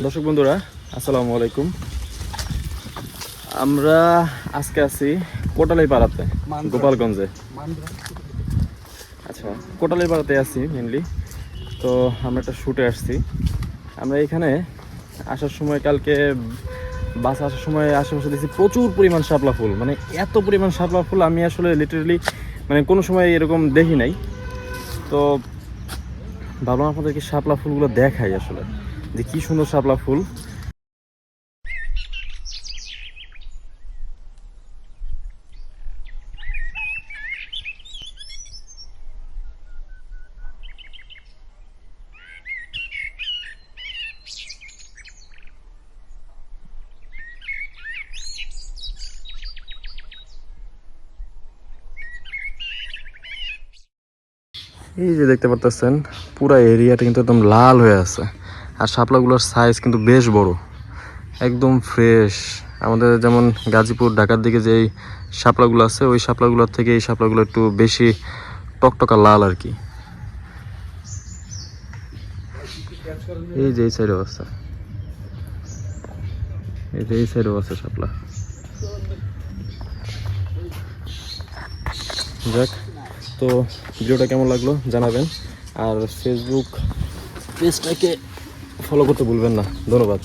দর্শক বন্ধুরা আসসালামু আলাইকুম। আমরা আজকে আছি কোটালাই পাড়াতে গোপালগঞ্জে। আচ্ছা কোটালাই পাড়াতে আছি মেনলি তো আমরা একটা শুটে আসছি। আমরা এখানে আসার সময় কালকে বাস আসার সময় আশেপাশে দেখছি প্রচুর পরিমাণ শাপলা ফুল। মানে এত পরিমাণ শাপলা ফুল আমি আসলে লিটারেলি মানে কোনো সময় এরকম দেখি নাই। তো ভাবলাম আপনাদেরকে শাপলা ফুলগুলো দেখাই আসলে। যে কি সুন্দর শাপলা ফুল। এই যে দেখতে পারতেছেন, পুরা এরিয়াটা কিন্তু একদম লাল হয়ে আছে। আর শাপলাগুলোর সাইজ কিন্তু বেশ বড়। একদম ফ্রেশ আমাদের যেমন গাজীপুর, ঢাকার দিকে যে এই শাপলাগুলো আছে, ওই শাপলাগুলোর থেকে এই শাপলাগুলো একটু বেশি টকটকা লাল আর কি। এই যে এই সাইডেও আছে এই যে এই সাইডেও আছে শাপলা। যাক, তো ভিডিওটা কেমন লাগল জানাবেন। আর ফেসবুক পেজটাকে ফলো করতে ভুলবেন না। ধন্যবাদ।